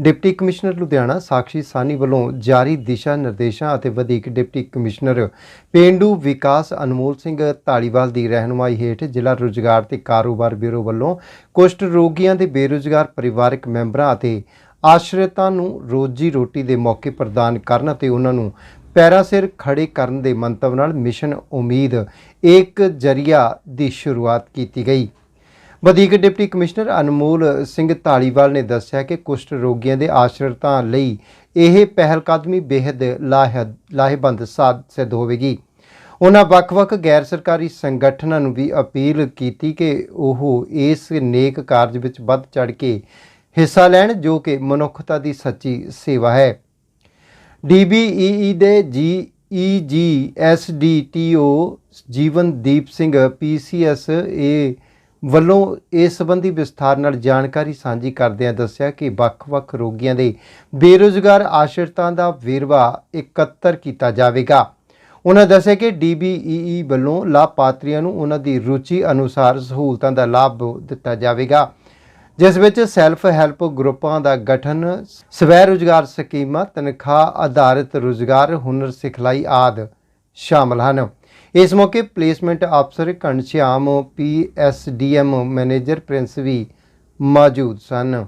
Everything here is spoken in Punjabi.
ਡਿਪਟੀ ਕਮਿਸ਼ਨਰ ਲੁਧਿਆਣਾ ਸਾਕਸ਼ੀ ਸਾਨੀ ਵੱਲੋਂ ਜਾਰੀ ਦਿਸ਼ਾ ਨਿਰਦੇਸ਼ਾਂ ਅਤੇ ਵਧੀਕ ਡਿਪਟੀ ਕਮਿਸ਼ਨਰ ਪੇਂਡੂ ਵਿਕਾਸ ਅਨਮੋਲ ਸਿੰਘ ਢਾਲੀਵਾਲ ਦੀ ਰਹਿਨੁਮਾਈ ਹੇਠ ਜ਼ਿਲ੍ਹਾ ਰੁਜ਼ਗਾਰ ਤੇ ਕਾਰੋਬਾਰ ਬਿਊਰੋ ਵੱਲੋਂ ਕੁਸ਼ਟ ਰੋਗੀਆਂ ਦੇ ਬੇਰੁਜ਼ਗਾਰ ਪਰਿਵਾਰਕ ਮੈਂਬਰਾਂ ਅਤੇ ਆਸ਼ਰਿਤਾਂ ਨੂੰ ਰੋਜੀ ਰੋਟੀ ਦੇ ਮੌਕੇ ਪ੍ਰਦਾਨ ਕਰਨ ਅਤੇ ਉਹਨਾਂ ਨੂੰ ਪੈਰਾਂ ਸਿਰ ਖੜੇ ਕਰਨ ਦੇ ਮੰਤਵ ਨਾਲ ਮਿਸ਼ਨ ਉਮੀਦ ਇੱਕ ਜਰੀਆ ਦੀ ਸ਼ੁਰੂਆਤ ਕੀਤੀ ਗਈ। ਵਧੀਕ ਡਿਪਟੀ ਕਮਿਸ਼ਨਰ ਅਨਮੋਲ ਸਿੰਘ ਢਾਲੀਵਾਲ ਨੇ ਦੱਸਿਆ ਕਿ ਕੁਸ਼ਟ ਰੋਗੀਆਂ ਦੇ ਆਸ਼ਰਿਤਾਂ ਲਈ ਇਹ ਪਹਿਲ ਕਦਮੀ ਬੇहद ਲਾਹੇਦ- ਲਾਹੇਵੰਦ ਸਾਧ ਸਿੱਧ ਹੋਵੇਗੀ। ਉਹਨਾਂ ਵੱਖ-ਵੱਖ ਗੈਰ ਸਰਕਾਰੀ ਸੰਗਠਨਾਂ ਨੂੰ ਵੀ ਅਪੀਲ ਕੀਤੀ ਕਿ ਉਹ ਇਸ ਨੇਕ ਕਾਰਜ ਵਿੱਚ ਵੱਧ ਚੜ ਕੇ ਹਿੱਸਾ ਲੈਣ, ਜੋ ਕਿ ਮਨੁੱਖਤਾ ਦੀ ਸੱਚੀ ਸੇਵਾ ਹੈ। ਡੀਬੀਈ ਦੇ ਜੀ ਐਸਡੀਟੀਓ ਜੀਵਨਦੀਪ ਸਿੰਘ ਪੀਸੀਐਸਏ ਵੱਲੋਂ ਇਸ ਸੰਬੰਧੀ ਵਿਸਥਾਰ ਨਾਲ ਜਾਣਕਾਰੀ ਸਾਂਝੀ ਕਰਦਿਆਂ ਦੱਸਿਆ ਕਿ ਵੱਖ-ਵੱਖ ਰੋਗੀਆਂ ਦੇ ਬੇਰੁਜ਼ਗਾਰ ਆਸ਼ਰਿਤਾਂ ਦਾ ਵੇਰਵਾ ਇਕੱਤਰ ਕੀਤਾ ਜਾਵੇਗਾ। ਉਹਨਾਂ ਦੱਸਿਆ ਕਿ ਡੀਬੀਈ ਵੱਲੋਂ ਲਾਭਪਾਤਰੀਆਂ ਨੂੰ ਉਹਨਾਂ ਦੀ ਰੁਚੀ ਅਨੁਸਾਰ ਸਹੂਲਤਾਂ ਦਾ ਲਾਭ ਦਿੱਤਾ ਜਾਵੇਗਾ, ਜਿਸ ਵਿੱਚ ਸੈਲਫ ਹੈਲਪ ਗਰੁੱਪਾਂ ਦਾ ਗਠਨ ਸਵੈ ਰੁਜ਼ਗਾਰ ਸਕੀਮਾਂ, ਤਨਖਾਹ ਆਧਾਰਿਤ ਰੁਜ਼ਗਾਰ, ਹੁਨਰ ਸਿਖਲਾਈ ਆਦਿ ਸ਼ਾਮਲ ਹਨ। ਇਸ ਮੌਕੇ ਪਲੇਸਮੈਂਟ ਅਫਸਰ ਘਣਸ਼ਿਆਮ ਪੀਐਸਡੀਐਮ ਮੈਨੇਜਰ ਪ੍ਰਿੰਸ ਵੀ ਮੌਜੂਦ ਸਨ।